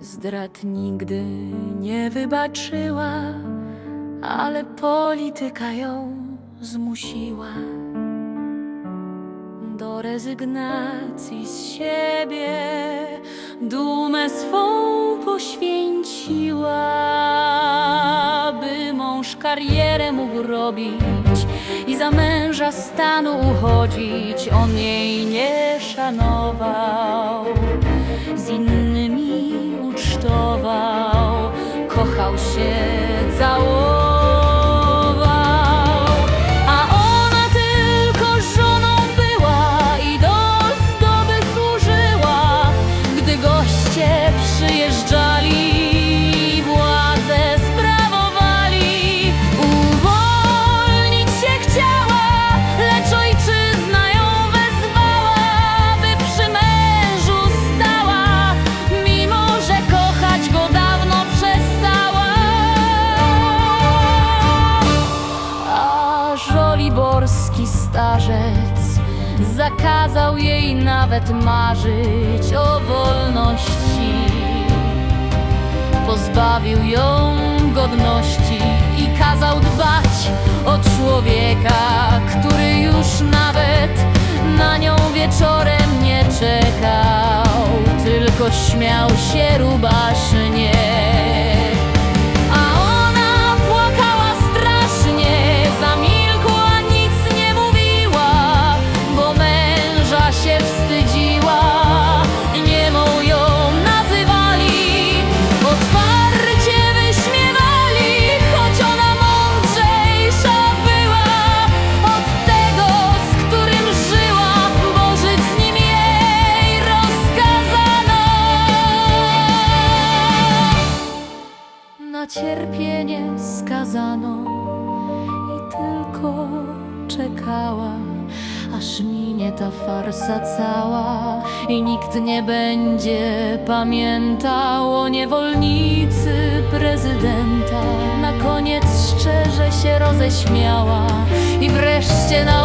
Zdrad nigdy nie wybaczyła, ale polityka ją zmusiła do rezygnacji z siebie. Dumę swą poświęciła, by mąż karierę mógł robić i za męża stanu uchodzić. On jej nie szanował, z innymi kochał się, całował. Żoliborski starzec zakazał jej nawet marzyć o wolności. Pozbawił ją godności i kazał dbać o człowieka, który już nawet na nią wieczorem nie czekał, tylko śmiał się rubasznie. Cierpienie skazano i tylko czekała, aż minie ta farsa cała i nikt nie będzie pamiętał o niewolnicy prezydenta. Na koniec szczerze się roześmiała i wreszcie na